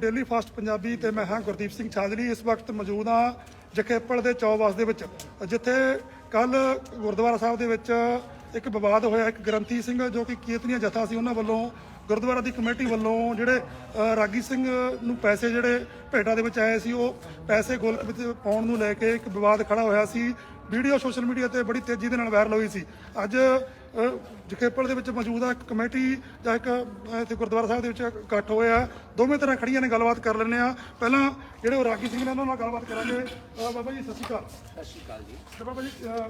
Daily fast Punjabi ਤੇ ਮੈਂ ਹਾਂ ਗੁਰਦੀਪ ਸਿੰਘ ਛਾਜਲੀ ਇਸ ਵਕਤ ਮੌਜੂਦ ਹਾਂ ਜਖੇਪਲ ਦੇ ਚੌਵਾਸ ਦੇ ਵਿੱਚ। ਜਿੱਥੇ ਕੱਲ ਗੁਰਦੁਆਰਾ ਸਾਹਿਬ ਦੇ ਵਿੱਚ ਇੱਕ ਵਿਵਾਦ ਹੋਇਆ, ਇੱਕ ਗ੍ਰੰਥੀ ਸਿੰਘ ਜੋ ਕਿ ਕੀਰਤਨੀਆ ਜਥਾ ਸੀ, ਉਹਨਾਂ ਵੱਲੋਂ ਗੁਰਦੁਆਰਾ ਦੀ ਕਮੇਟੀ ਵੱਲੋਂ ਜਿਹੜੇ ਰਾਗੀ ਸਿੰਘ ਨੂੰ ਪੈਸੇ ਜਿਹੜੇ ਭੇਟਾ ਦੇ ਵਿੱਚ ਆਏ ਸੀ, ਉਹ ਪੈਸੇ ਗੋਲਕ ਵਿੱਚ ਪਾਉਣ ਨੂੰ ਲੈ ਕੇ ਇੱਕ ਵਿਵਾਦ ਖੜਾ ਹੋਇਆ ਸੀ। ਵੀਡੀਓ ਸੋਸ਼ਲ ਮੀਡੀਆ ਤੇ ਬੜੀ ਤੇਜ਼ੀ ਦੇ ਨਾਲ ਵਾਇਰਲ ਹੋਈ ਸੀ। ਅੱਜ ਜਖੇਪਲ ਦੇ ਵਿੱਚ ਮੌਜੂਦ ਆ ਇੱਕ ਕਮੇਟੀ ਜਾਂ ਇੱਕ ਇੱਥੇ ਗੁਰਦੁਆਰਾ ਸਾਹਿਬ ਦੇ ਵਿੱਚ ਇਕੱਠ ਹੋਇਆ ਦੋਵੇਂ ਤਰ੍ਹਾਂ ਖੜੀਆਂ ਨੇ ਗੱਲਬਾਤ ਕਰ ਲੈਂਦੇ ਆ। ਪਹਿਲਾਂ ਜਿਹੜੇ ਉਹ ਰਾਗੀ ਸਿੰਘ ਨੇ ਉਹਨਾਂ ਨਾਲ ਗੱਲਬਾਤ ਕਰਾਂਗੇ। ਬਾਬਾ ਜੀ ਸਤਿ ਸ਼੍ਰੀ ਅਕਾਲ। ਸਤਿ ਸ਼੍ਰੀ ਅਕਾਲ ਜੀ। ਤੇ ਬਾਬਾ ਜੀ ਅ,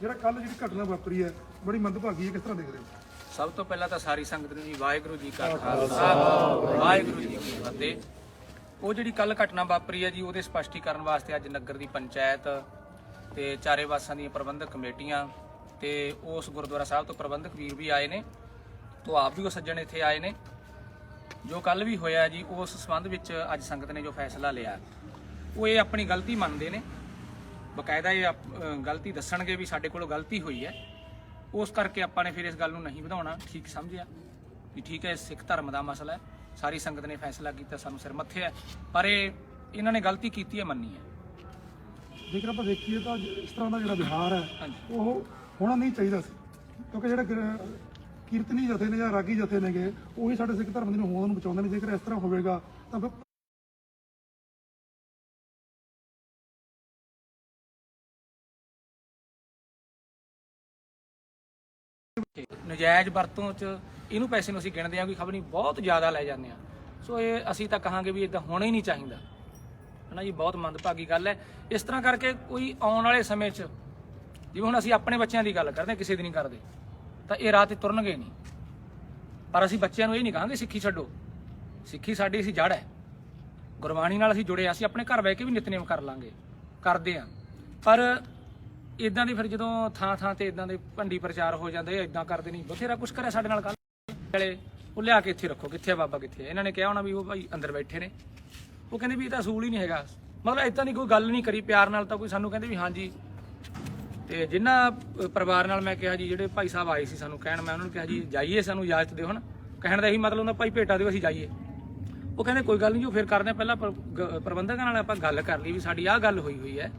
ਜਿਹੜਾ ਕੱਲ ਜਿਹੜੀ ਘਟਨਾ ਵਾਪਰੀ ਹੈ ਬੜੀ ਮੰਦਭਾਗੀ ਹੈ ਕਿਸ ਤਰ੍ਹਾਂ ਦੇਖਦੇ ਹੋ? ਸਭ ਤੋਂ ਪਹਿਲਾਂ ਤਾਂ ਸਾਰੀ ਸੰਗਤ ਨੂੰ ਜੀ ਵਾਹਿਗੁਰੂ ਜੀ ਕਾ ਖਾਲਸਾ ਵਾਹਿਗੁਰੂ ਜੀ ਕੀ ਫਤਿਹ। ਉਹ ਜਿਹੜੀ ਕੱਲ ਘਟਨਾ ਵਾਪਰੀ ਹੈ ਜੀ ਉਹਦੇ ਸਪਸ਼ਟੀਕਰਨ ਵਾਸਤੇ ਅੱਜ ਨਗਰ ਦੀ ਪੰਚਾਇਤ ਤੇ ਚਾਰੇ ਵਾਸਾਂ ਦੀਆਂ ਪ੍ਰਬੰਧਕ ਕਮੇਟੀਆਂ ਤੇ ਉਸ ਗੁਰਦੁਆਰਾ ਸਾਹਿਬ ਤੋਂ ਪ੍ਰਬੰਧਕ ਵੀਰ ਵੀ ਆਏ ਨੇ ਤੋਂ ਆਪ ਵੀ ਉਹ ਸੱਜਣ ਇੱਥੇ ਆਏ ਨੇ। ਜੋ ਕੱਲ ਵੀ ਹੋਇਆ ਜੀ ਉਸ ਸੰਬੰਧ ਵਿੱਚ ਅੱਜ ਸੰਗਤ ਨੇ ਜੋ ਫੈਸਲਾ ਲਿਆ। ਉਹ ਇਹ ਆਪਣੀ ਗਲਤੀ ਮੰਨਦੇ ਨੇ। ਬਕਾਇਦਾ ਇਹ ਗਲਤੀ ਦੱਸਣਗੇ ਵੀ ਸਾਡੇ ਕੋਲੋਂ ਗਲਤੀ ਹੋਈ ਹੈ। ਉਸ ਕਰਕੇ ਆਪਾਂ ਨੇ ਫਿਰ ਇਸ ਗੱਲ ਨੂੰ ਨਹੀਂ ਵਧਾਉਣਾ। ਠੀਕ ਸਮਝਿਆ ਵੀ ਠੀਕ ਹੈ ਸਿੱਖ ਧਰਮ ਦਾ ਮਸਲਾ ਹੈ। ਸਾਰੀ ਸੰਗਤ ਨੇ ਫੈਸਲਾ ਕੀਤਾ ਸਾਨੂੰ ਸਿਰ ਮੱਥੇ ਹੈ। ਪਰ ਇਹ ਇਹਨਾਂ ਨੇ ਗਲਤੀ ਕੀਤੀ ਹੈ ਮੰਨੀ ਹੈ। ਜੇਕਰ ਆਪਾਂ ਦੇਖੀਏ ਤਾਂ ਇਸ ਤਰ੍ਹਾਂ ਦਾ ਜਿਹੜਾ ਵਿਹਾਰ ਹੈ ਉਹ ਹੋਣਾ ਨਹੀਂ ਚਾਹੀਦਾ ਸੀ। ਕਿਉਂਕਿ ਜਿਹੜੇ ਗ੍ਰ- ਕੀਰਤਨੀ ਜਥੇ ਨੇ ਜਾਂ ਰਾਗੀ ਜਥੇ ਨੇਗੇ, ਉਹੀ ਸਾਡੇ ਸਿੱਖ ਧਰਮ ਨੂੰ ਹੋਂਦ ਨੂੰ ਬਚਾਉਂਦੇ ਨੇ। ਜੇਕਰ ਇਸ ਤਰ੍ਹਾਂ ਹੋਵੇਗਾ, ਤਾਂ ਫਿਰ ਨਜਾਇਜ਼ ਵਰਤੋਂ ਚ ਇਹਨੂੰ ਪੈਸੇ ਨੂੰ ਅਸੀਂ ਗਿਣਦੇ ਹਾਂ ਕਿ ਖਬਰ ਨਹੀਂ, ਬਹੁਤ ਜ਼ਿਆਦਾ ਲੈ ਜਾਂਦੇ ਆ ਸੋ ਇਹ ਅਸੀਂ ਤਾਂ ਕਹਾਂਗੇ ਵੀ ਇਦਾਂ ਹੋਣਾ ਹੀ ਨਹੀਂ ਚਾਹੀਦਾ। ਹਨਾ ਜੀ, ਬਹੁਤ ਮੰਦਭਾਗੀ ਗੱਲ ਹੈ। ਇਸ ਤਰ੍ਹਾਂ ਕਰਕੇ ਕੋਈ ਆਉਣ ਵਾਲੇ ਸਮੇਂ 'ਚ ਜਿਵੇਂ ਹੁਣ ਅਸੀਂ ਆਪਣੇ ਬੱਚਿਆਂ ਦੀ ਗੱਲ ਕਰਦੇ ਹਾਂ, ਕਿਸੇ ਦੀ ਨਹੀਂ ਕਰਦੇ ਤਾਂ ਇਹ ਰਾਹ ਤੇ ਤੁਰਨਗੇ ਨਹੀਂ। ਪਰ ਅਸੀਂ ਬੱਚਿਆਂ ਨੂੰ ਇਹ ਨਹੀਂ ਕਹਾਂਗੇ ਸਿੱਖੀ ਛੱਡੋ। ਸਿੱਖੀ ਸਾਡੀ ਅਸੀਂ ਜੜ ਹੈ। ਗੁਰਬਾਣੀ ਨਾਲ ਅਸੀਂ ਜੁੜੇ ਹਾਂ, ਅਸੀਂ ਆਪਣੇ ਘਰ ਬਹਿ ਕੇ ਵੀ ਨਿਤਨੇਮ ਕਰ ਲਾਂਗੇ ਕਰਦੇ ਆ ਪਰ ਇਦਾਂ ਦੀ ਫਿਰ ਜਦੋਂ ਥਾਂ ਥਾਂ ਤੇ ਇਦਾਂ ਦੇ ਭੰਡੀ ਪ੍ਰਚਾਰ ਹੋ ਜਾਂਦੇ ਇਦਾਂ ਕਰਦੇ ਨਹੀਂ। ਬਥੇਰਾ ਕੁਝ ਕਰਿਆ ਸਾਡੇ ਨਾਲ ਕੱਲ ਉਹ ਲਿਆ ਕੇ ਇੱਥੇ ਰੱਖੋ ਕਿੱਥੇ ਆ ਬਾਬਾ ਕਿੱਥੇ ਇਹਨਾਂ ਨੇ ਕਿਹਾ ਹੋਣਾ ਵੀ ਉਹ ਭਾਈ ਅੰਦਰ ਬੈਠੇ ਨੇ। ਉਹ ਕਹਿੰਦੇ ਵੀ ਇਹ ਤਾਂ ਅਸੂਲ ਹੀ ਨਹੀਂ ਹੈਗਾ। ਮਤਲਬ ਇਦਾਂ ਦੀ ਕੋਈ ਗੱਲ ਨਹੀਂ ਕਰੀ ਪਿਆਰ ਨਾਲ ਤਾਂ ਕੋਈ ਸਾਨੂੰ ਕਹਿੰਦੇ ਵੀ ਹਾਂਜੀ ਤੇ ਜਿਨ੍ਹਾਂ ਪਰਿਵਾਰ ਨਾਲ ਮੈਂ ਕਿਹਾ ਜੀ ਜਿਹੜੇ ਭਾਈ ਸਾਹਿਬ ਆਏ ਸੀ ਸਾਨੂੰ ਕਹਿਣ ਮੈਂ ਉਹਨਾਂ ਨੂੰ ਕਿਹਾ ਜੀ ਜਾਈਏ ਸਾਨੂੰ ਇਜਾਜ਼ਤ ਦਿਓ ਹਣ ਕਹਿਣ ਦਾ ਇਹੀ ਮਤਲਬ ਹੁੰਦਾ ਭਾਈ ਭੇਟਾ ਦਿਓ ਅਸੀਂ ਜਾਈਏ। ਉਹ ਕਹਿੰਦੇ ਕੋਈ ਗੱਲ ਨਹੀਂ ਜੋ ਫਿਰ ਕਰਦੇ ਪਹਿਲਾਂ ਪ੍ਰਬੰਧਕਾਂ ਨਾਲ ਆਪਾਂ ਗੱਲ ਕਰ ਲਈ ਵੀ ਸਾਡੀ ਆਹ ਗੱਲ ਹੋਈ ਹੋਈ ਹੈ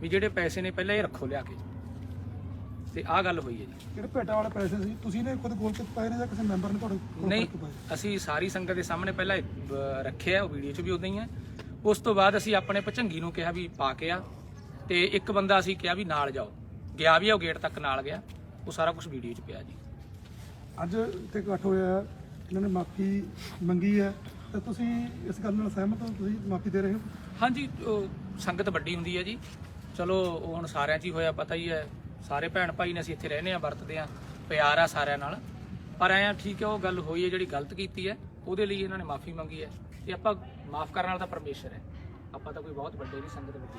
ਵੀ ਜਿਹੜੇ ਪੈਸੇ ਨੇ ਪਹਿਲਾਂ ਇਹ ਰੱਖੋ ਲਿਆ ਕੇ। ਤੇ ਆਹ ਗੱਲ ਹੋਈ ਹੈ ਜੀ। ਜਿਹੜੇ ਭੇਟਾ ਵਾਲੇ ਪੈਸੇ ਸੀ ਤੁਸੀਂ ਨੇ ਖੁਦ ਗੋਲ ਪਾਏ ਨੇ ਜਾਂ ਕਿਸੇ ਮੈਂਬਰ ਨੇ ਤੁਹਾਡੇ ਕੋਲ ਨਹੀਂ ਅਸੀਂ ਸਾਰੀ ਸੰਗਤ ਦੇ ਸਾਹਮਣੇ ਪਹਿਲਾਂ ਰੱਖਿਆ ਉਹ ਵੀਡੀਓ 'ਚ ਵੀ ਉਦਾਂ ਹੀ ਹੈ। ਉਸ ਤੋਂ ਬਾਅਦ ਅਸੀਂ ਆਪਣੇ ਭਚੰਗੀ ਨੂੰ ਕਿਹਾ ਵੀ ਪਾ ਕੇ ਆ। ਤੇ ਇੱਕ ਬੰਦਾ ਅਸੀਂ ਕਿਹਾ ਵੀ ਨਾਲ ਜਾਓ। ਗਿਆ ਵੀ ਆ, ਉਹ ਗੇਟ ਤੱਕ ਨਾਲ ਗਿਆ। ਉਹ ਸਾਰਾ ਕੁਝ ਵੀਡੀਓ 'ਚ ਪਿਆ ਜੀ। ਅੱਜ ਇੱਥੇ ਇਕੱਠ ਹੋਇਆ ਹੈ, ਇਹਨਾਂ ਨੇ ਮਾਫੀ ਮੰਗੀ ਹੈ। ਤੇ ਤੁਸੀਂ ਇਸ ਗੱਲ ਨਾਲ ਸਹਿਮਤ ਹੋ? ਤੁਸੀਂ ਮਾਫੀ ਦੇ ਰਹੇ ਹੋ? ਹਾਂਜੀ ਉਹ ਸੰਗਤ ਵੱਡੀ ਹੁੰਦੀ ਹੈ ਜੀ। ਚਲੋ ਉਹ ਹੁਣ ਸਾਰਿਆਂ 'ਚ ਹੀ ਹੋਇਆ ਪਤਾ ਹੀ ਹੈ। ਸਾਰੇ ਭੈਣ ਭਾਈ ਨੇ ਅਸੀਂ ਇੱਥੇ ਰਹਿੰਦੇ ਆ ਵਰਤਦੇ ਆ ਪਿਆਰ ਆ ਸਾਰਿਆਂ ਨਾਲ। ਪਰ ਐਂ ਆ ਠੀਕ ਹੈ ਉਹ ਗੱਲ ਹੋਈ ਹੈ ਜਿਹੜੀ ਗਲਤ ਕੀਤੀ ਹੈ। ਉਹਦੇ ਲਈ ਇਹਨਾਂ ਨੇ ਮਾਫੀ ਮੰਗੀ ਹੈ। ਤੇ ਆਪਾਂ ਮਾਫ ਕਰਨ ਵਾਲਾ ਤਾਂ ਪਰਮੇਸ਼ਰ ਹੈ। ਆਪਾਂ ਤਾਂ ਕੋਈ ਬਹੁਤ ਵੱਡੇ ਨਹੀਂ ਸੰਗਤ ਵੱਡੀ।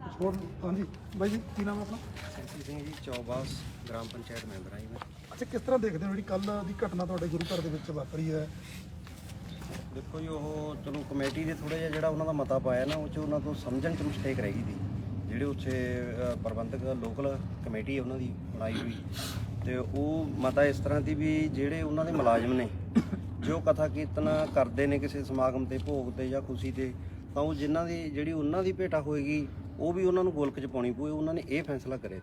ਹੋਰ ਹਾਂਜੀ ਬਾਈ ਜੀ ਕੀ ਨਾਮ ਹੈ ਆਪਣਾ? ਸੈਂਸੀ ਸਿੰਘ ਜੀ ਚੌਬਾਸ ਗ੍ਰਾਮ ਪੰਚਾਇਤ ਮੈਂਬਰ ਹਾਂ ਜੀ ਮੈਂ। ਅੱਛਾ ਕਿਸ ਤਰ੍ਹਾਂ ਦੇਖਦੇ ਹੋ ਜਿਹੜੀ ਕੱਲ ਦੀ ਘਟਨਾ ਤੁਹਾਡੇ ਗੁਰੂ ਘਰ ਦੇ ਵਿੱਚ ਵਾਪਰੀ ਹੈ? ਦੇਖੋ ਜੀ ਉਹ ਚਲੋ ਕਮੇਟੀ ਦੇ ਥੋੜਾ ਜਿਹਾ ਜਿਹੜਾ ਉਹਨਾਂ ਦਾ ਮਤਾ ਪਾਇਆ ਨਾ ਉਹ ਚ ਉਹਨਾਂ ਤੋਂ ਸਮਝਣ ਚ ਮਿਸਟੇਕ ਰਹਿ ਗਈ ਸੀ। ਜਿਹੜੇ ਉੱਥੇ ਅ, ਪ੍ਰਬੰਧਕ ਲੋਕਲ ਕਮੇਟੀ ਹੈ ਉਹਨਾਂ ਦੀ ਬਣਾਈ ਹੋਈ। ਤੇ ਉਹ ਮਤਾ ਇਸ ਤਰ੍ਹਾਂ ਦੀ ਵੀ ਜਿਹੜੇ ਉਹਨਾਂ ਦੇ ਮੁਲਾਜ਼ਮ ਨੇ ਜੋ ਕਥਾ ਕੀਰਤਨ ਕਰਦੇ ਨੇ ਕਿਸੇ ਸਮਾਗਮ ਤੇ ਭੋਗ ਤੇ ਜਾਂ ਖੁਸ਼ੀ ਤੇ ਤਾਂ ਉਹ ਜਿਨ੍ਹਾਂ ਦੀ ਜਿਹੜੀ ਉਹਨਾਂ ਦੀ ਭੇਟਾ ਹੋਏਗੀ ਉਹ ਵੀ ਉਹਨਾਂ ਨੂੰ ਗੋਲਕ ਚ ਪਾਉਣੀ ਪਊ ਉਹਨਾਂ ਨੇ ਇਹ ਫੈਸਲਾ ਕਰਿਆ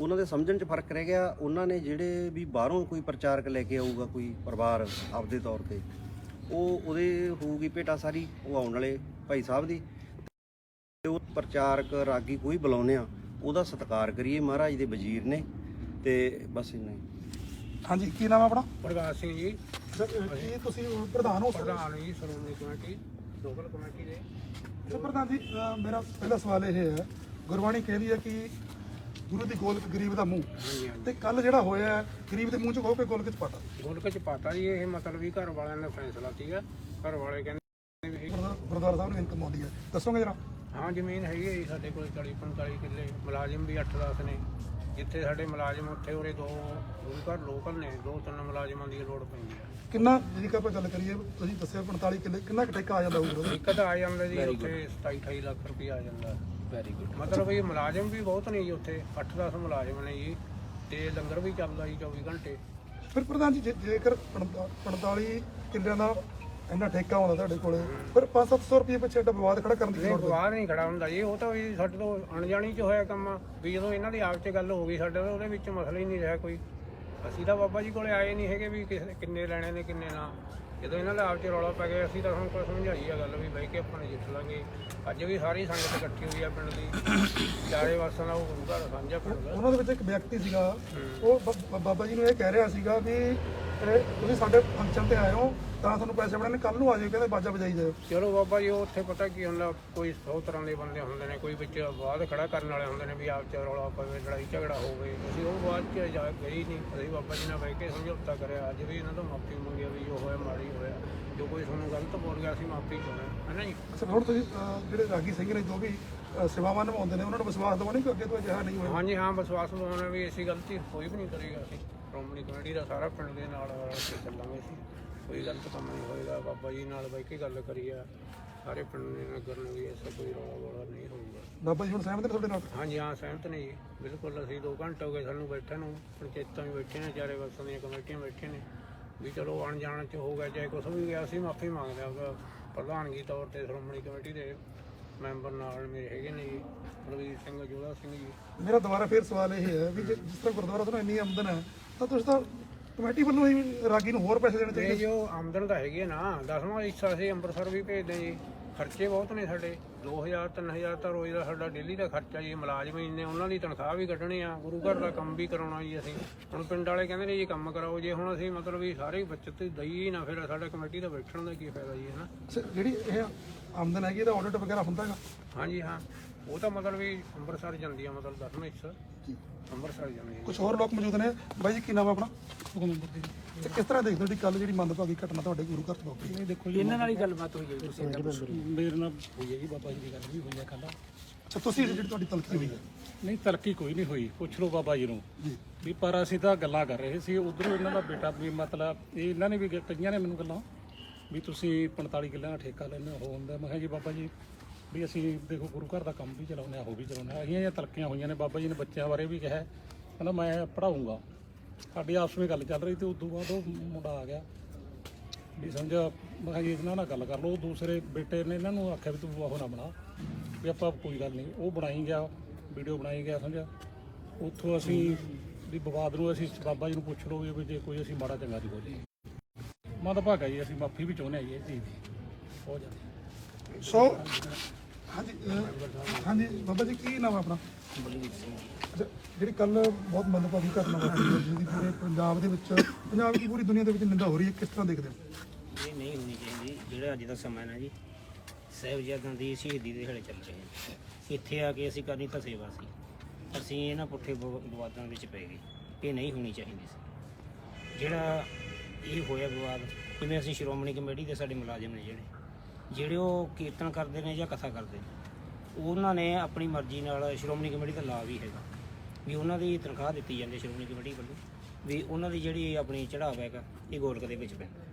ਉਹਨਾਂ ਦੇ ਸਮਝਣ 'ਚ ਫ਼ਰਕ ਰਹਿ ਗਿਆ ਉਹਨਾਂ ਨੇ ਜਿਹੜੇ ਵੀ ਬਾਹਰੋਂ ਕੋਈ ਪ੍ਰਚਾਰਕ ਲੈ ਕੇ ਆਊਗਾ ਕੋਈ ਪਰਿਵਾਰ ਆਪਦੇ ਤੌਰ ਤੇ ਉਹ ਉਹਦੇ ਹੋਊਗੀ ਭੇਟਾ ਸਾਰੀ ਉਹ ਆਉਣ ਵਾਲੇ ਭਾਈ ਸਾਹਿਬ ਦੀ। ਤੇ ਉਹ ਪ੍ਰਚਾਰਕ ਰਾਗੀ ਕੋਈ ਬੁਲਾਉਂਦੇ ਆ ਉਹਦਾ ਸਤਿਕਾਰ ਕਰੀਏ ਮਹਾਰਾਜ ਦੇ ਵਜ਼ੀਰ ਨੇ ਤੇ ਬਸ ਇੰਨਾ ਹੀ। ਹਾਂਜੀ ਕੀ ਨਾਮ ਹੈ ਆਪਣਾ? ਪ੍ਰਕਾਸ਼ ਸਿੰਘ ਜੀ। ਸਰ, ਕੀ ਤੁਸੀਂ ਪ੍ਰਧਾਨ ਹੋ ਸਕਦੇ ਪ੍ਰਧਾਨ ਜੀ ਸ਼੍ਰੋਮਣੀ ਕਮੇਟੀ। ਲੋਕਲ ਕਮੇਟੀ ਦੇ ਸੋ ਪ੍ਰਧਾਨ ਜੀ ਅ, ਮੇਰਾ ਪਹਿਲਾ ਸਵਾਲ ਇਹ ਹੈ। ਗੁਰਬਾਣੀ ਕਹਿੰਦੀ ਹੈ ਕਿ ਗੁਰੂ ਦੀ ਗੋਲਕ ਗਰੀਬ ਦਾ ਮੂੰਹ। ਹਾਂਜੀ ਤੇ ਕੱਲ ਜਿਹੜਾ ਹੋਇਆ ਹੈ, ਗਰੀਬ ਦੇ ਮੂੰਹ ਚ ਖੋ ਕੇ ਗੋਲਕ ਚ ਪਾਤਾ। ਗੁਰਕ ਚ ਪਾਤਾ ਜੀ ਇਹ ਮਤਲਬ ਵੀ ਘਰ ਵਾਲਿਆਂ ਨੇ ਫੈਸਲਾ ਸੀਗਾ ਘਰ ਵਾਲੇ ਕਹਿੰਦੇ ਵੀ ਗੁਰਦੁਆਰਾ ਗੁਰਦੁਆਰਾ ਸਾਹਿਬ ਨੂੰ ਇਨਕਮ ਆਉਂਦੀ ਹੈ। ਦੱਸੋਗੇ ਜਰਾ? ਹਾਂ ਜ਼ਮੀਨ ਹੈਗੀ ਹੈ ਜੀ ਸਾਡੇ ਕੋਲ 40 45 ਕਿੱਲੇ ਮੁਲਾਜ਼ਮ ਵੀ 8-10 ਨੇ। ਜਿੱਥੇ ਸਾਡੇ ਮੁਲਾਜ਼ਮ ਉੱਥੇ ਉਰੇ ਦੋ ਗੁਰੂ ਘਰ ਲੋਕਲ ਨੇ ਦੋ ਤਿੰਨ ਮੁਲਾਜ਼ਮਾਂ ਦੀ ਲੋੜ ਪੈਂਦੀ ਹੈ। ਕਿੰਨਾ ਜਿਹੜੀ ਆਪਾਂ ਗੱਲ ਕਰੀਏ ਤੁਸੀਂ ਦੱਸਿਆ 45 ਕਿੱਲੇ ਕਿੰਨਾ ਕੁ ਠੇਕਾ ਆ ਜਾਂਦਾ ਹੋਊਗਾ? ਇੱਕ ਤਾਂ ਆ ਜਾਂਦਾ ਜੀ ਉੱਥੇ 27-28 ਲੱਖ ਰੁਪਏ ਆ ਜਾਂਦਾ। ਵੈਰੀ ਗੁੱਡ ਮਤਲਬ ਇਹ ਮੁਲਾਜ਼ਮ ਵੀ ਬਹੁਤ ਨੇ ਜੀ ਉੱਥੇ 8-10 ਮੁਲਾਜ਼ਮ ਨੇ ਜੀ ਤੇ ਲੰਗਰ ਵੀ ਚੱਲਦਾ ਜੀ 24 ਘੰਟੇ। ਫਿਰ ਪ੍ਰਧਾਨ ਜੀ ਜੇ- ਜੇਕਰ 45 ਕਿੱਲਿਆਂ ਦਾ ਇੰਨਾ ਠੇਕਾ ਹੋਣਾ ਤੁਹਾਡੇ ਕੋਲੇ। ਫਿਰ 5-700 ਰੁਪਏ ਪਿੱਛੇ ਏਡਾ ਵਿਵਾਦ ਖੜਾ ਕਰਨ ਦੀ ਨਹੀਂ ਲੋੜ? ਬਾਹਰ ਨਹੀਂ ਖੜਾ ਹੁੰਦਾ ਜੀ। ਉਹ ਤਾਂ ਵੀ ਸਾਡੇ ਤੋਂ ਅਣਜਾਣੀ ਚ ਹੋਇਆ ਕੰਮ ਵੀ ਜਦੋਂ ਇਹਨਾਂ ਦੀ ਆਪ ਚ ਗੱਲ ਹੋ ਗਈ ਸਾਡੇ ਤਾਂ ਉਹਦੇ ਵਿੱਚ ਮਸਲਾ ਹੀ ਨਹੀਂ ਰਿਹਾ ਕੋਈ। ਅਸੀਂ ਤਾਂ ਬਾਬਾ ਜੀ ਕੋਲੇ ਆਏ ਨਹੀਂ ਹੈਗੇ ਵੀ ਕਿਸ- ਕਿੰਨੇ ਲੈਣੇ ਨੇ ਕਿੰਨੇ ਨਾ। ਜਦੋਂ ਇਹਨਾਂ ਦਾ ਆਪ ਚ ਰੌਲਾ ਪੈ ਗਿਆ ਅਸੀਂ ਤਾਂ ਹੁਣ ਕੋਈ ਸਮਝਾਈ ਆ ਗੱਲ ਵੀ ਬਹਿ ਕੇ ਆਪਾਂ ਜਿੱਤ ਲਾਂਗੇ। ਅੱਜ ਵੀ ਸਾਰੀ ਸੰਗਤ ਇਕੱਠੀ ਹੋਈ ਆ ਪਿੰਡ ਦੀ। ਚਾਰੇ ਵਾਸਾਂ ਦਾ ਉਹ ਗੁਰੂ ਘਰ ਸਾਂਝਾ ਪਿੰਡ ਦਾ। ਉਹਨਾਂ ਦੇ ਵਿੱਚ ਇੱਕ ਵਿਅਕਤੀ ਸੀਗਾ ਉਹ ਬ- ਬ- ਬਾਬਾ ਜੀ ਨੂੰ ਇਹ ਕਹਿ ਰਿਹਾ ਸੀਗਾ ਵੀ ਇਹ ਤੁਸੀਂ ਸਾਡੇ ਫੰਕਸ਼ਨ ਤੇ ਆਏ ਹੋ ਤਾਂ ਤੁਹਾਨੂੰ ਪੈਸੇ ਬਣਾਣੇ ਕੱਲ ਨੂੰ ਆ ਜਾਓ ਕਹਿੰਦੇ ਬਾਜਾ ਵਜਾਈ ਜਾਓ ਚਲੋ ਬਾਬਾ ਜੀ ਉੱਥੇ ਪਤਾ ਕੀ ਹੁੰਦਾ ਕੋਈ ਸੌ ਤਰ੍ਹਾਂ ਦੇ ਬੰਦੇ ਹੁੰਦੇ ਨੇ ਕੋਈ ਵਿੱਚ ਬਾਅਦ ਖੜਾ ਕਰਨ ਵਾਲੇ ਹੁੰਦੇ ਨੇ ਵੀ ਆਪ ਚ ਰੌਲਾ ਪਵੇ ਲੜਾਈ ਝਗੜਾ ਹੋਵੇ। ਅਸੀਂ ਉਹ ਬਾਅਦ ਚ ਜਾ ਗਈ ਨਹੀਂ। ਅਸੀਂ ਬਾਬਾ ਜੀ ਨਾਲ ਬਹਿ ਕੇ ਸਮਝੌਤਾ ਕਰਿਆ। ਅੱਜ ਵੀ ਇਹਨਾਂ ਤੋਂ ਮਾਫੀ ਮੰਗੀ ਵੀ ਜੋ ਹੋਇਆ ਮਾੜੀ ਹੋਇਆ। ਜੋ ਕੋਈ ਤੁਹਾਨੂੰ ਗਲਤ ਬੋਲ ਗਿਆ ਅਸੀਂ ਮਾਫੀ ਚਾਹੁੰਦੇ ਹੈ। ਨਾ ਜੀ? ਅੱਛਾ ਹੁਣ ਤੁਸੀਂ ਅਹ, ਜਿਹੜੇ ਰਾਗੀ ਸਿੰਘ ਨੇ ਜੋ ਵੀ ਅਹ, ਸੇਵਾਵਾਂ ਨਿਭਾਉਂਦੇ ਨੇ ਉਹਨਾਂ ਨੂੰ ਵਿਸ਼ਵਾਸ ਦਿਵਾਉਣੇ ਕਿ ਅੱਗੇ ਤੋਂ ਅਜਿਹਾ ਨਹੀਂ ਹੋਏਗਾ ਹਾਂਜੀ ਹਾਂ ਵਿਸ਼ਵਾਸ ਦਿਵਾਉਣਾ ਵੀ ਐਸੀ ਗਲਤੀ ਕੋਈ ਵੀ ਨਹੀਂ ਕਰੇਗਾ ਅਸੀਂ ਸ਼੍ਰੋਮਣੀ ਕਮੇਟੀ ਦਾ ਸਾਰਾ ਪਿੰਡ ਦੇ ਨਾਲ ਰਲ ਕੇ ਚੱਲਾਂਗੇ ਅਸੀਂ ਕੋਈ ਗਲਤ ਕੰਮ ਨਹੀਂ ਹੋਏਗਾ। ਬਾਬਾ ਜੀ ਨਾਲ ਬਹਿ ਕੇ ਗੱਲ ਕਰੀ ਆ। ਸਾਰੇ ਪਿੰਡ ਦੇ ਨਗਰ ਨੂੰ ਵੀ ਐਸਾ ਕੋਈ ਰੌਲਾ ਗੋਲਾ ਨਹੀਂ ਹੋਊਗਾ। ਬਾਬਾ ਜੀ ਹੁਣ ਸਹਿਮਤ ਨੇ ਤੁਹਾਡੇ ਨਾਲ? ਹਾਂਜੀ ਹਾਂ ਸਹਿਮਤ ਨੇ ਜੀ। ਬਿਲਕੁਲ ਅਸੀਂ 2 ਘੰਟੇ ਹੋ ਗਏ ਸਾਨੂੰ ਬੈਠੇ ਨੂੰ। ਪੰਚਾਇਤਾਂ ਵੀ ਬੈਠੇ ਨੇ ਚਾਰੇ ਵਸਾਂ ਦੀਆਂ ਕਮੇਟੀਆਂ ਬੈਠੇ ਨੇ। ਵੀ ਚਲੋ ਅਣਜਾਣ ਚ ਹੋ ਗਿਆ ਚਾਹੇ ਕੁਛ ਵੀ ਗਿਆ ਅਸੀਂ ਮਾਫੀ ਮੰਗਦੇ ਹਾਂ। ਪ੍ਰਧਾਨਗੀ ਤੌਰ ਤੇ ਸ਼੍ਰੋਮਣੀ ਕਮੇਟੀ ਦੇ ਮੈਂਬਰ ਨਾਲ ਮੇਰੇ ਹੈਗੇ ਨੇ ਜੀ। ਰਵੀਰ ਸਿੰਘ ਜੋੜਾ ਸਿੰਘ ਜੀ। ਮੇਰਾ ਦੁਬਾਰਾ ਫੇਰ ਸਵਾਲ ਇਹ ਹੈ ਵੀ ਜੇ ਜਿਸ ਤਰ੍ਹਾਂ ਗੁਰਦੁਆਰਾ ਤੋਂ ਇੰਨੀ ਆਮਦਨ ਹੈ ਤਾਂ ਤੁਸੀਂ ਤਾਂ ਕਮੇਟੀ ਵੱਲੋਂ ਹੀ ਰਾਗੀ ਨੂੰ ਹੋਰ ਪੈਸੇ ਦੇਣੇ ਚਾਹੀਦੇ ਜੋ ਆਮਦਨ ਤਾਂ ਹੈਗੀ ਹੈ ਨਾ। ਦਸਵਾਂ ਹਿੱਸਾ ਅਸੀਂ ਅੰਮ੍ਰਿਤਸਰ ਵੀ ਭੇਜਦੇ ਹਾਂ ਜੀ। ਖਰਚੇ ਬਹੁਤ ਨੇ ਸਾਡੇ। 2000 3000 ਤਾਂ ਰੋਜ਼ ਦਾ ਸਾਡਾ ਡੇਲੀ ਦਾ ਖਰਚਾ ਜੀ। ਮੁਲਾਜ਼ਮ ਇੰਨੇ ਉਹਨਾਂ ਦੀ ਤਨਖਾਹ ਵੀ ਕੱਢਣੀ ਆ। ਗੁਰੂ ਘਰ ਦਾ ਕੰਮ ਵੀ ਕਰਾਉਣਾ ਜੀ ਅਸੀਂ। ਹੁਣ ਪਿੰਡ ਵਾਲੇ ਕਹਿੰਦੇ ਨੇ ਜੀ ਕੰਮ ਕਰਾਓ। ਜੇ ਹੁਣ ਅਸੀਂ ਮਤਲਬ ਵੀ ਸਾਰੇ ਬੱਚਤ ਦਈ ਨਾ ਫਿਰ ਸਾਡਾ ਕਮੇਟੀ ਦਾ ਬੈਠਣ ਦਾ ਕੀ ਫਾਇਦਾ ਜੀ ਹੈ ਨਾ? ਜਿਹੜੀ ਇਹ ਆਮਦਨ ਹੈਗੀ ਇਹਦਾ ਆਡਿਟ ਵਗੈਰਾ ਹੁੰਦਾ ਹੈਗਾ? ਹਾਂਜੀ ਹਾਂ। ਉਹ ਤਾਂ ਮਤਲਬ ਵੀ ਅੰਮ੍ਰਿਤਸਰ ਜਾਂਦੀ ਆ ਮਤਲਬ ਦਸਵਾਂ ਹਿੱਸਾ। ਅੰਮ੍ਰਿਤਸਰ ਕੁਝ ਹੋਰ ਲੋਕ ਮੌਜੂਦ ਨੇ? ਬਾਈ ਜੀ ਕੀ ਨਾਮ ਹੈ ਆਪਣਾ? ਤੇ ਕਿਸ ਤਰ੍ਹਾਂ ਦੇਖਦੇ ਹੋ ਜਿਹੜੀ ਕੱਲ ਜਿਹੜੀ ਮੰਦਭਾਗੀ ਘਟਨਾ ਤੁਹਾਡੇ ਗੁਰੂ ਘਰ ਚ ਵਾਪਰੀ? ਦੇਖੋ ਇਹਨਾਂ ਨਾਲ ਹੀ ਗੱਲਬਾਤ ਹੋਈ ਹੈ ਜੀ, ਤੁਸੀਂ। ਮੇਰੇ ਨਾਲ ਹੋਈ ਹੈ ਜੀ। ਬਾਬਾ ਜੀ ਦੀ ਗੱਲ ਵੀ ਹੋਈ ਹੈ ਕੱਲ ਅੱਛਾ ਤੁਸੀਂ ਜਿਹੜੀ ਤੁਹਾਡੀ ਤਲਖੀ ਹੋਈ ਹੈ? ਨਹੀਂ ਤਰੱਕੀ ਕੋਈ ਨਹੀਂ ਹੋਈ। ਪੁੱਛ ਲਓ ਬਾਬਾ ਜੀ ਨੂੰ। ਵੀ ਪਰ ਅਸੀਂ ਤਾਂ ਗੱਲਾਂ ਕਰ ਰਹੇ ਸੀ ਉਧਰੋਂ ਇਹਨਾਂ ਦਾ ਬੇਟਾ ਵੀ ਮਤਲਬ ਇਹ ਇਹਨਾਂ ਨੇ ਵੀ ਕਈਆਂ ਨੇ ਮੈਨੂੰ ਗੱਲਾਂ। ਵੀ ਤੁਸੀਂ 45 ਕਿੱਲਿਆਂ ਦਾ ਠੇਕਾ ਲੈਂਦੇ ਹੋ ਹੁੰਦਾ। ਮੈਂ ਕਿਹਾ ਜੀ ਬਾਬਾ ਜੀ ਵੀ ਅਸੀਂ ਦੇਖੋ ਗੁਰੂ ਘਰ ਦਾ ਕੰਮ ਵੀ ਚਲਾਉਂਦੇ ਆ, ਉਹ ਵੀ ਚਲਾਉਂਦੇ ਆ। ਅਸੀਂ ਇਹ ਤਰੱਕੀਆਂ ਹੋਈਆਂ ਨੇ, ਬਾਬਾ ਜੀ ਨੇ ਬੱਚਿਆਂ ਬਾਰੇ ਵੀ ਕਿਹਾ ਕਹਿੰਦਾ ਮੈਂ ਪੜਾਉਂਗਾ ਸਾਡੀ ਆਪਸ ਵਿੱਚ ਗੱਲ ਚੱਲ ਰਹੀ ਤੇ ਉਸ ਤੋਂ ਬਾਅਦ ਉਹ ਮੁੰਡਾ ਆ ਗਿਆ। ਵੀ ਸਮਝਾ, ਮੈਂ ਕਿਹਾ ਜੀ ਇਹਨਾਂ ਨਾਲ ਗੱਲ ਕਰ ਲਓ ਦੂਸਰੇ ਬੇਟੇ ਨੇ ਇਹਨਾਂ ਨੂੰ ਆਖਿਆ ਵੀ ਤੂੰ ਉਹ ਨਾ ਬਣਾ, ਵੀ ਆਪਾਂ ਕੋਈ ਗੱਲ ਨਹੀਂ। ਉਹ ਬਣਾਈ ਗਿਆ, ਵੀਡੀਓ ਬਣਾਈ ਗਿਆ, ਸਮਝਾ। ਉੱਥੋਂ ਅਸੀਂ ਵੀ ਵਿਵਾਦ ਨੂੰ ਅਸੀਂ ਬਾਬਾ ਜੀ ਨੂੰ ਪੁੱਛ ਲਓ ਵੀ ਜੇ ਕੋਈ ਅਸੀਂ ਮਾੜਾ ਚੰਗਾ ਦੀ ਬੋਲੀ ਮਾਂ ਤਾਂ ਭਾਗਾ ਜੀ, ਅਸੀਂ ਮਾਫੀ ਵੀ ਚਾਹੁੰਦੇ ਆ ਜੀ, ਇਹ ਚੀਜ਼ ਦੀ। ਹੋ ਜਾਂਦੀ ਸੋ ਹਾਂਜੀ ਅਹ, ਹਾਂਜੀ ਬਾਬਾ ਜੀ ਕੀ ਨਾਮ ਹੈ ਆਪਣਾ? ਅੱਛਾ, ਜਿਹੜੀ ਕੱਲ ਬਹੁਤ ਮੰਦਭਾਗੀ ਘਟਨਾ ਵਾਪਰੀ ਹੈ ਜਿਹਦੀ ਪੂਰੇ ਪੰਜਾਬ ਦੇ ਵਿੱਚ ਪੰਜਾਬ ਦੀ ਪੂਰੀ ਦੁਨੀਆ ਦੇ ਵਿੱਚ ਨਿੰਦਾ ਹੋ ਰਹੀ ਹੈ ਕਿਸ ਤਰ੍ਹਾਂ ਦੇਖਦੇ ਹੋ? ਇਹ ਨਹੀਂ ਹੋਣੀ ਚਾਹੀਦੀ ਜਿਹੜਾ ਅੱਜ ਦਾ ਸਮਾਂ ਹੈ ਨਾ ਜੀ ਸਾਹਿਬਜ਼ਾਦਿਆਂ ਦੀ ਸ਼ਹੀਦੀ ਦੇ ਹਲੇ ਚੱਲ ਰਹੇ ਹਨ ਇੱਥੇ ਆ ਕੇ ਅਸੀਂ ਕਰਨੀ ਤਾਂ ਸੇਵਾ ਸੀ ਅਸੀਂ ਇਹਨਾਂ ਪੁੱਠੇ ਵਿਵਾ- ਵਿਵਾਦਾਂ ਵਿੱਚ ਪੈ ਗਏ ਇਹ ਨਹੀਂ ਹੋਣੀ ਚਾਹੀਦੀ ਸੀ। ਜਿਹੜਾ ਇਹ ਹੋਇਆ ਵਿਵਾਦ ਜਿਵੇਂ ਅਸੀਂ ਸ਼੍ਰੋਮਣੀ ਕਮੇਟੀ ਦੇ ਸਾਡੇ ਮੁਲਾਜ਼ਮ ਨੇ ਜਿਹੜੇ ਜਿਹੜੇ ਉਹ ਕੀਰਤਨ ਕਰਦੇ ਨੇ ਜਾਂ ਕਥਾ ਕਰਦੇ ਨੇ, ਉਹਨਾਂ ਨੇ ਆਪਣੀ ਮਰਜ਼ੀ ਨਾਲ ਸ਼੍ਰੋਮਣੀ ਕਮੇਟੀ ਦਾ ਲਾ ਵੀ ਹੈਗਾ। ਵੀ ਉਹਨਾਂ ਦੀ ਤਨਖਾਹ ਦਿੱਤੀ ਜਾਂਦੀ ਹੈ ਸ਼੍ਰੋਮਣੀ ਕਮੇਟੀ ਵੱਲੋਂ, ਵੀ ਉਹਨਾਂ ਦੀ ਜਿਹੜੀ ਆਪਣੀ ਚੜਾਵਾ ਹੈਗਾ, ਇਹ ਗੋਲਕ ਦੇ ਵਿੱਚ ਪੈਂਦਾ।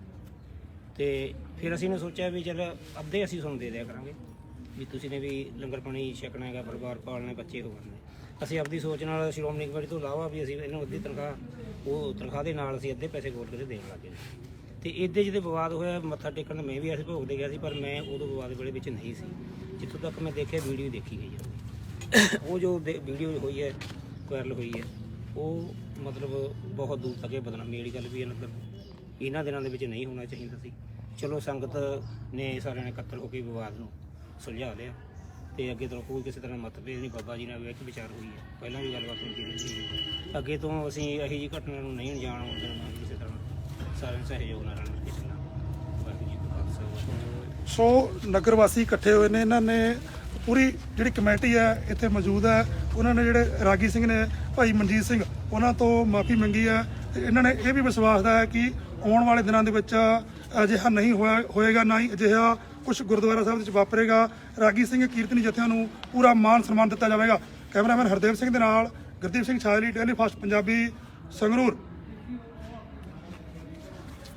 ਤੇ ਫਿਰ ਅਸੀਂ ਨੇ ਸੋਚਿਆ ਵੀ ਚਲ ਅੱਧੇ ਅਸੀਂ ਤੁਹਾਨੂੰ ਦੇ ਦਿਆ ਕਰਾਂਗੇ, ਵੀ ਤੁਸੀਂ ਨੇ ਵੀ ਲੰਗਰ ਪਾਣੀ ਛਕਣਾ ਹੈਗਾ, ਪਰਿਵਾਰ ਪਾਲਣਾ, ਬੱਚੇ ਹੋਣੇ ਅਸੀਂ ਆਪਦੀ ਸੋਚ ਨਾਲ ਸ਼੍ਰੋਮਣੀ ਕਮੇਟੀ ਤੋਂ ਇਲਾਵਾ ਵੀ ਅਸੀਂ ਇਹਨੂੰ ਅੱਧੀ ਤਨਖਾਹ, ਉਹ ਤਨਖਾਹ ਦੇ ਨਾਲ ਅਸੀਂ ਅੱਧੇ ਪੈਸੇ ਗੋਲਕ ਦੇ ਦੇਣ ਲੱਗੇ ਤੇ ਇਹਦੇ ਜਿਹਦੇ ਵਿਵਾਦ ਹੋਇਆ, ਮੱਥਾ ਟੇਕਣ ਮੈਂ ਵੀ ਐਸੇ ਭੋਗ ਦੇ ਗਿਆ ਸੀ, ਪਰ ਮੈਂ ਉਦੋਂ ਵਿਵਾਦ ਵੇਲੇ ਵਿੱਚ ਨਹੀਂ ਸੀ। ਜਿੱਥੋਂ ਤੱਕ ਮੈਂ ਦੇਖਿਆ, ਵੀਡੀਓ ਦੇਖੀ ਗਈ ਹੈ ਉਹ ਜੋ ਵੀਡੀਓ ਹੋਈ ਹੈ, ਵਾਇਰਲ ਹੋਈ ਹੈ, ਉਹ ਮਤਲਬ ਬਹੁਤ ਦੂਰ ਤੱਕ ਇਹ ਬਦਨਾਮੀ ਵਾਲੀ ਗੱਲ ਵੀ ਹੈ ਨਗਰ ਇਹਨਾਂ ਦਿਨਾਂ ਦੇ ਵਿੱਚ ਨਹੀਂ ਹੋਣਾ ਚਾਹੀਦਾ ਸੀ। ਚਲੋ, ਸੰਗਤ ਨੇ ਸਾਰਿਆਂ ਨੇ ਇਕੱਤਰ ਹੋ ਕੇ ਵਿਵਾਦ ਨੂੰ ਸੁਲਝਾ ਲਿਆ ਤੇ ਅੱਗੇ ਤੋਂ ਕੋਈ ਕਿਸੇ ਤਰ੍ਹਾਂ ਮਤਭੇਦ ਨਹੀਂ, ਬਾਬਾ ਜੀ ਨਾਲ ਵੀ ਇੱਕ ਵਿਚਾਰ ਹੋਈ ਹੈ। ਪਹਿਲਾਂ ਵੀ ਗੱਲਬਾਤ ਹੁੰਦੀ ਰਹਿੰਦੀ ਹੈ ਅੱਗੇ ਤੋਂ ਅਸੀਂ ਇਹੋ ਜਿਹੀ ਘਟਨਾ ਨੂੰ ਨਹੀਂ ਅਣਜਾਣ ਹੋਣ ਦੇਣਾ, ਕਿਸੇ ਤਰ੍ਹਾਂ ਸਾਰਿਆਂ ਸਹਿਯੋਗ ਨਾਲ ਰਲ ਕੇ ਚੱਲਣਾ। ਵਾਹਿਗੁਰੂ ਜੀ ਕਾ ਖਾਲਸਾ ਸੋ ਨਗਰ ਵਾਸੀ ਇਕੱਠੇ ਹੋਏ ਨੇ, ਇਹਨਾਂ ਨੇ ਪੂਰੀ ਜਿਹੜੀ ਕਮੇਟੀ ਹੈ, ਇੱਥੇ ਮੌਜੂਦ ਹੈ। ਉਹਨਾਂ ਨੇ ਜਿਹੜੇ ਰਾਗੀ ਸਿੰਘ ਨੇ, ਭਾਈ ਮਨਜੀਤ ਸਿੰਘ, ਉਹਨਾਂ ਤੋਂ ਮਾਫੀ ਮੰਗੀ ਹੈ। ਤੇ ਇਹਨਾਂ ਨੇ ਇਹ ਵੀ ਵਿਸ਼ਵਾਸ ਦਾ ਹੈ ਕਿ ਆਉਣ ਵਾਲੇ ਦਿਨਾਂ ਦੇ ਵਿੱਚ ਅਜਿਹਾ ਨਹੀਂ ਹੋਇਆ, ਹੋਏਗਾ, ਨਾ ਹੀ ਅਜਿਹਾ ਕੁਝ ਗੁਰਦੁਆਰਾ ਸਾਹਿਬ ਵਿੱਚ ਵਾਪਰੇਗਾ। ਰਾਗੀ ਸਿੰਘ ਕੀਰਤਨੀ ਜਥਿਆਂ ਨੂੰ ਪੂਰਾ ਮਾਨ ਸਨਮਾਨ ਦਿੱਤਾ ਜਾਵੇਗਾ। ਕੈਮਰਾਮੈਨ ਹਰਦੇਵ ਸਿੰਘ ਦੇ ਨਾਲ ਗੁਰਦੀਪ ਸਿੰਘ ਛਾਜਲੀ ਡੇਲੀ ਫਾਸਟ ਪੰਜਾਬੀ ਸੰਗਰੂਰ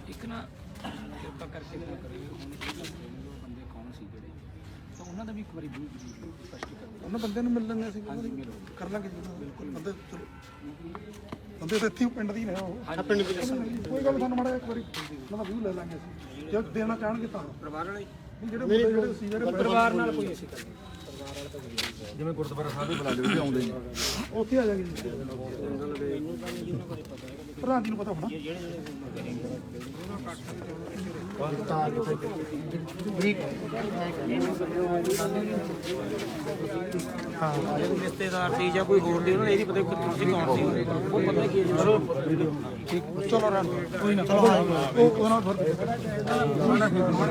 ਇੱਕ ਨਾ ਕਿਰਪਾ ਕਰਕੇ ਗੱਲ ਕਰਿਓ ਹੁਣ ਇਹ ਗੱਲ ਕਰਿਓ ਉਹ ਬੰਦੇ ਕੌਣ ਸੀ ਜਿਹੜੇ ਤਾਂ ਉਹਨਾਂ ਦਾ ਵੀ ਇੱਕ ਵਾਰੀ ਵੀ ਸਪਸ਼ਟੀਕਰਨ ਉਹਨਾਂ ਬੰਦੇ ਨੂੰ ਮਿਲ ਲੈਣੇ ਸੀ ਕਰ ਲਾਂਗੇ ਜੀ। ਬਿਲਕੁਲ। ਬੰਦੇ ਚਲੋ। ਬੰਦੇ ਤਾਂ ਇੱਥੇ ਹੀ ਪਿੰਡ ਦੀ ਨੇ ਉਹ। ਪਿੰਡ ਦੇ ਕੋਈ ਗੱਲ ਸਾਨੂੰ ਮਾੜਾ ਇੱਕ ਵਾਰੀ ਉਹਨਾਂ ਦਾ ਵਿਊ ਲੈ ਲਾਂਗੇ ਅਸੀਂ। ਜੇ ਦੇਣਾ ਚਾਹਣਗੇ ਤਾਂ। ਪਰਿਵਾਰ ਵਾਲੇ? ਜਿਹੜੇ ਮੁੰਡੇ ਜਿਹੜੇ ਸੀ ਜਿਹੜੇ ਪਰਿਵਾਰ ਨਾਲ ਕੋਈ ਅਸੀਂ ਜਿਵੇਂ ਗੁਰਦੁਆਰਾ ਸਾਹਿਬ ਦੇ ਬੁਲਾ ਲਿਓ ਜੀ ਆਉਂਦੇ ਨੇ। ਉੱਥੇ ਆ ਜਾਗੇ ਜੀ। ਪ੍ਰਧਾਨ ਜੀ ਨੂੰ ਪਤਾ ਹੋਣਾ। ਰਿਸ਼ਤੇਦਾਰ ਸੀ ਜਾਂ ਕੋਈ ਹੋਰ ਦੀ ਉਹਨਾਂ ਇਹ ਨਹੀਂ ਪਤਾ ਕਿ ਤੁਸੀਂ ਕੌਣ ਸੀ। ਉਹ ਪਤਾ ਕੀ ਹੈ ਚਲੋ ਰਨ ਕੋਈ ਨਾ ਉਹ ਉਹਨਾਂ ਨੂੰ